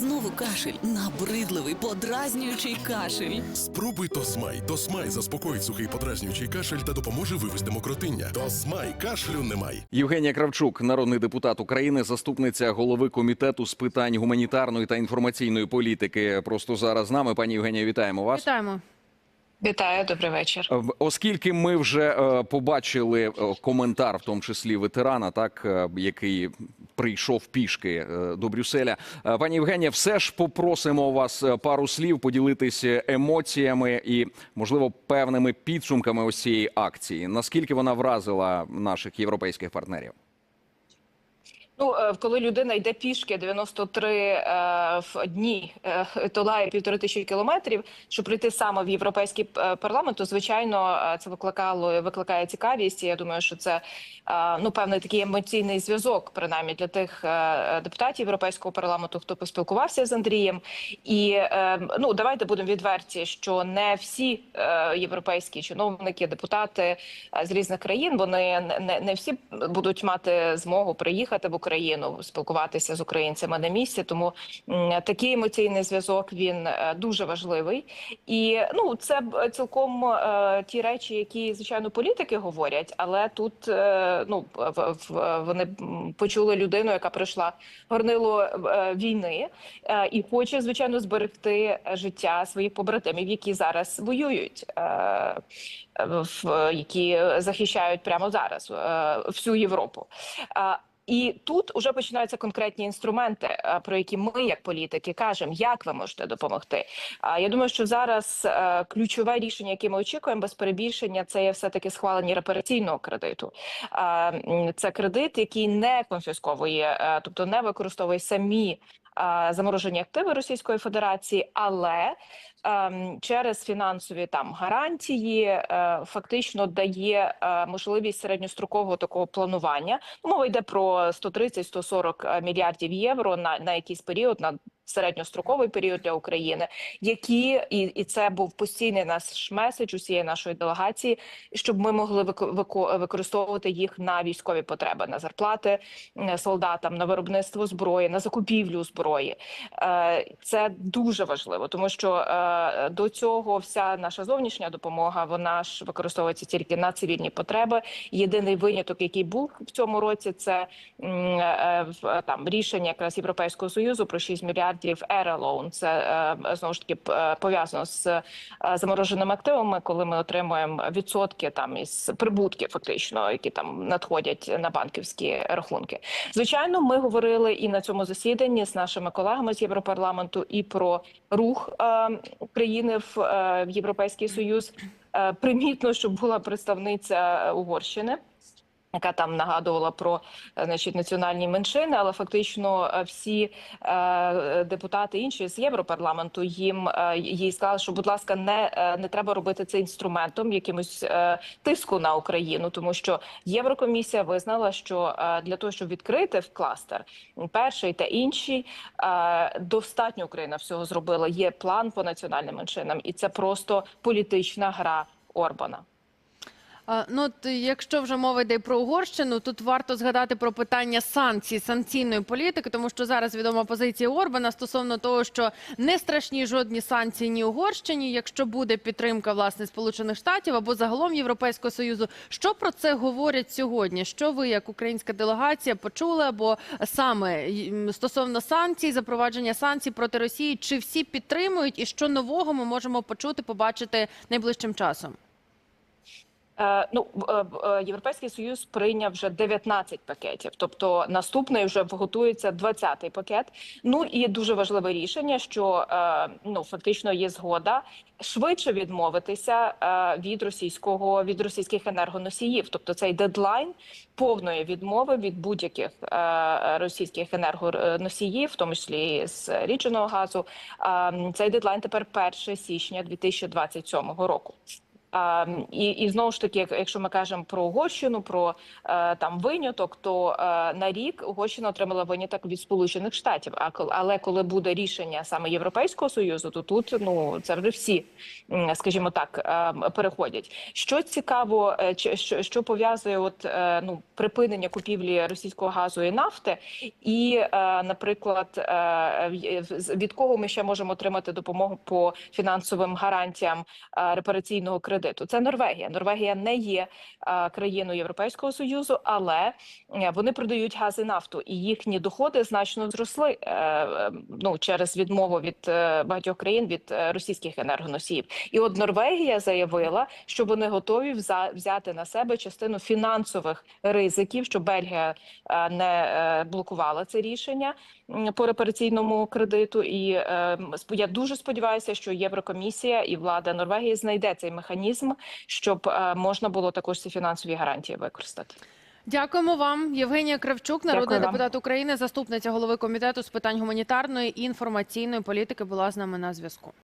Знову кашель, набридливий, подразнюючий кашель. Спробуй Тосмай. Тосмай заспокоїть сухий подразнюючий кашель та допоможе вивести мокротиння. Тосмай кашлю немає. Євгенія Кравчук, народний депутат України, заступниця голови комітету з питань гуманітарної та інформаційної політики. Просто зараз з нами. Пані Євгенія, вітаємо вас. Вітаємо. Вітаю, добрий вечір. Оскільки ми вже е, побачили е, коментар, в тому числі ветерана, так е, який прийшов пішки е, до Брюсселя. Е, Пані Євгенія, все ж попросимо вас е, пару слів поділитися емоціями і, можливо, певними підсумками ось цієї акції. Наскільки вона вразила наших європейських партнерів? Ну, е, коли людина йде пішки 93 е, в дні, е, долає півтори тисячі кілометрів, щоб прийти саме в європейський парламент, то звичайно це викликало викликає цікавість. І я думаю, що це ну певний такий емоційний зв'язок, принаймні для тих депутатів європейського парламенту, хто поспілкувався з Андрієм. І ну давайте будемо відверті, що не всі європейські чиновники, депутати з різних країн, вони не всі будуть мати змогу приїхати в Україну, спілкуватися з українцями на місці. Тому такий емоційний зв'язок він е, дуже важливий. І ну це б цілком е, ті речі, які звичайно політики говорять, але тут е, ну вони почули людину, яка пройшла горнило е, війни, е, і хоче звичайно зберегти життя своїх побратимів, які зараз воюють. Е, які захищають прямо зараз е, всю Європу. І тут вже починаються конкретні інструменти, е, про які ми, як політики, кажемо, як ви можете допомогти. А я думаю, що зараз е, ключове рішення, яке ми очікуємо без перебільшення, це є все таки схвалення репараційного кредиту. Це кредит, який не конфісковує, е, тобто не використовує самі заморожені активи Російської Федерації, але ем, через фінансові там гарантії е, фактично дає е, можливість середньострокового такого планування. Ну, Мова йде про 130-140 мільярдів євро на, на якийсь період на. Середньостроковий період для України, які і, і це був постійний наш меседж усієї нашої делегації, щоб ми могли вико- вико- використовувати їх на військові потреби, на зарплати солдатам, на виробництво зброї, на закупівлю зброї. Е, Це дуже важливо, тому що е, до цього вся наша зовнішня допомога вона ж використовується тільки на цивільні потреби. Єдиний виняток, який був в цьому році, це е, там рішення якраз Європейського союзу про 6 мільярдів Air Loan. Це е, знову ж таки е, пов'язано з е, замороженими активами, коли ми отримуємо відсотки там із прибутків, фактично, які там надходять на банківські рахунки. Звичайно, ми говорили і на цьому засіданні з нашими колегами з Європарламенту і про рух України в, Європейський Союз. Примітно, щоб була представниця Угорщини. Яка там нагадувала про е, значить національні меншини, але фактично е, всі е, депутати інші з європарламенту їм е, їй сказали, що будь ласка, не, е, не треба робити це інструментом якимось е, тиску на Україну, тому що Єврокомісія визнала, що е, для того, щоб відкрити в кластер перший та інший, е, достатньо Україна всього зробила. Є план по національним меншинам, і це просто політична гра Орбана. Ну, якщо вже мова йде про Угорщину, тут варто згадати про питання санкцій, санкційної політики, тому що зараз відома позиція Орбана стосовно того, що не страшні жодні санкції ні Угорщині, якщо буде підтримка власне Сполучених Штатів або загалом Європейського союзу. Що про це говорять сьогодні? Що ви, як українська делегація, почули або саме стосовно санкцій, запровадження санкцій проти Росії? Чи всі підтримують, і що нового ми можемо почути, побачити найближчим часом? Е, Ну в- е, європейський союз прийняв вже 19 пакетів, тобто наступний вже готується 20-й пакет. Ну і дуже важливе рішення, що е, ну фактично є згода швидше відмовитися е, від російського від російських енергоносіїв, тобто цей дедлайн повної відмови від будь-яких е, російських енергоносіїв, в тому числі з річного газу. Е, Цей дедлайн тепер 1 січня 2027 року. А, і, і знову ж таки, як- якщо ми кажемо про Угорщину, про е, там виняток, то е, на рік Угорщина отримала виняток від Сполучених Штатів. А але коли буде рішення саме Європейського союзу, то тут ну це вже всі, скажімо так, е, переходять. Що цікаво, е, що, що пов'язує от ну припинення купівлі російського газу і нафти, і, наприклад, від кого ми ще можемо отримати допомогу по фінансовим гарантіям репараційного кредиту? Це Норвегія. Норвегія не є країною Європейського союзу, але е, вони продають газ і нафту, і їхні доходи значно зросли е, е, ну через відмову від багатьох країн від російських енергоносіїв. І от Норвегія заявила, що вони готові взяти на себе частину фінансових ризиків, що Бельгія не блокувала це рішення по репараційному кредиту. І я дуже сподіваюся, що Єврокомісія і влада Норвегії знайде цей механізм, щоб е, можна було також ці фінансові гарантії використати. Дякуємо вам, Євгенія Кравчук, народний Дякую вам. депутат України, заступниця голови комітету з питань гуманітарної і інформаційної політики, була з нами на зв'язку.